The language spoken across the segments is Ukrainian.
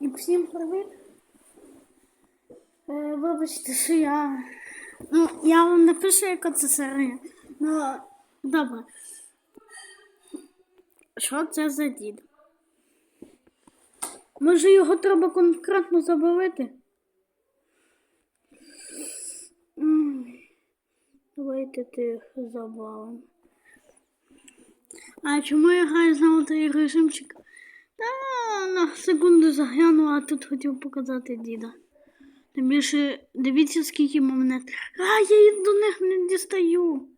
І всім привіт. Е, вибачте, що я. Ну, я вам напишу, яка це серія. Ну, добре. Що це за дід? Може його треба конкретно забавити? Давайте тих забавимо. А чому я граю знову той режимчик? Та на секунду загляну, а тут хотів показати діда. Тим більше дивіться, скільки монет. А, я їх до них не дістаю.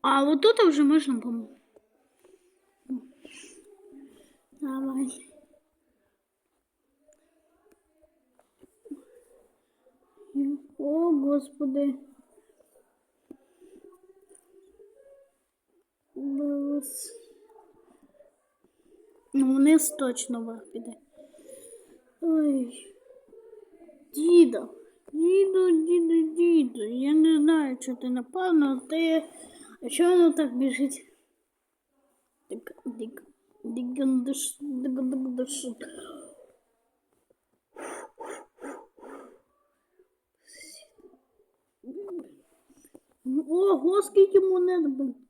А отут вже можна помогти. Давай. О, господи. Ну, вниз точно вверх піде. Ой. Діда. Діду, діду, діду. Я не знаю, що ти напевно, ти. А чого воно так біжить? Дик, дик, дигандиш, дигандиш. Ого, скільки монет, блин.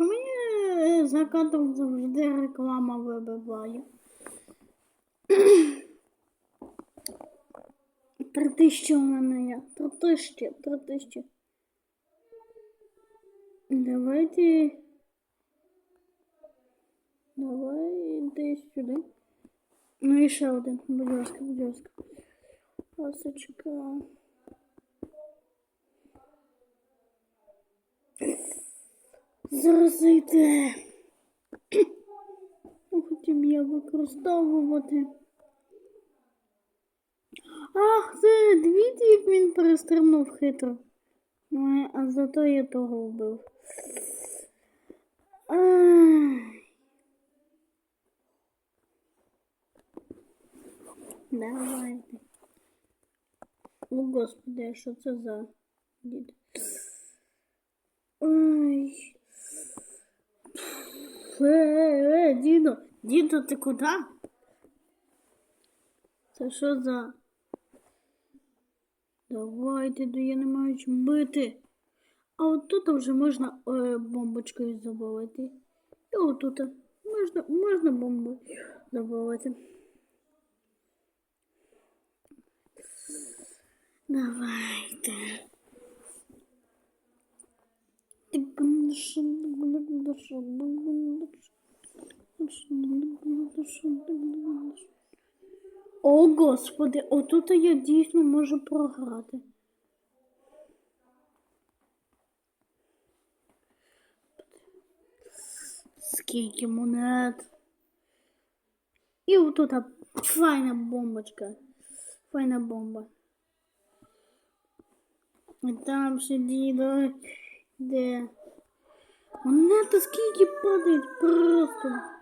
Що мені е, за кадром завжди реклама вибиває? Три тисячі у мене є. Три тисячі, три тисячі. Давайте. Давай десь сюди. Ну і ще один, будь ласка, будь ласка. Ласочка. Зараз зайде. Хотів я використовувати. Ах, це дивіться, як він перестрибнув хитро. Ну, а зато я того вбив. Ай. Давайте. О, господи, а що це за дід? Ой. Е, діду, діду, ти куди? Це що за? Давайте, да я не маю чим бити. А от тут вже можна е, бомбочкою забивати. І отут можна, можна бомбою забивати. Давайте. О, господи, отут я дійсно можу програти. Скільки монет. І отут файна бомбочка. Файна бомба. І там ще дідо. Де? Монети скільки падають просто.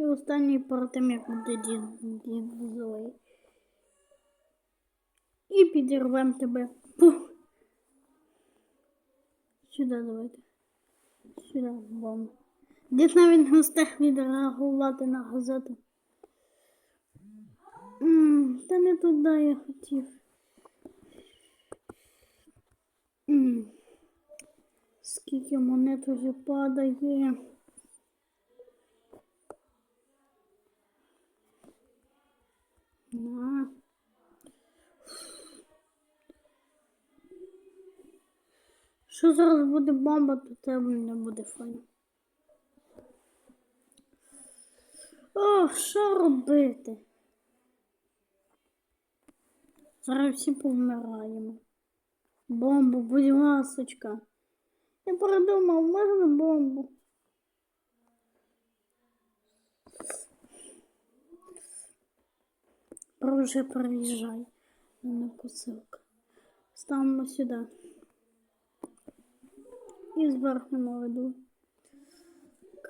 І останній перед як буде дід, злий. І підірвем тебе. Сюди давайте. Сюди бомбу. Дід навіть не встиг відреагувати на газету. М, Та не туди я хотів. М, Скільки монет уже падає. На. Що зараз буде бомба, то це не буде файно. Ох, що робити? Зараз всі повмираємо. Бомбу, будь ласочка. Я передумав, можна бомбу. Про вже приїжджай. На посилка. Ставимо сюди. І зверху наведу.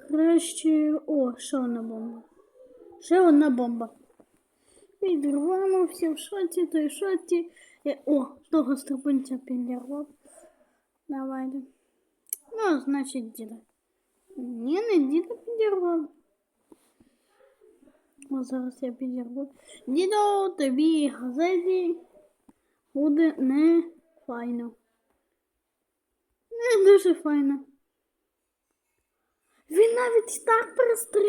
краще. О, ще одна бомба. Ще одна бомба. Підірвано, всі в шоці, той в шоці. Е, О, того стрибунця підірвав. Давайте. Ну, значить, діда. Ні, не діда підірвав. О, зараз я підірву. Дідо, тобі газеті буде не файно. Не дуже файно. Він навіть так перестріляв.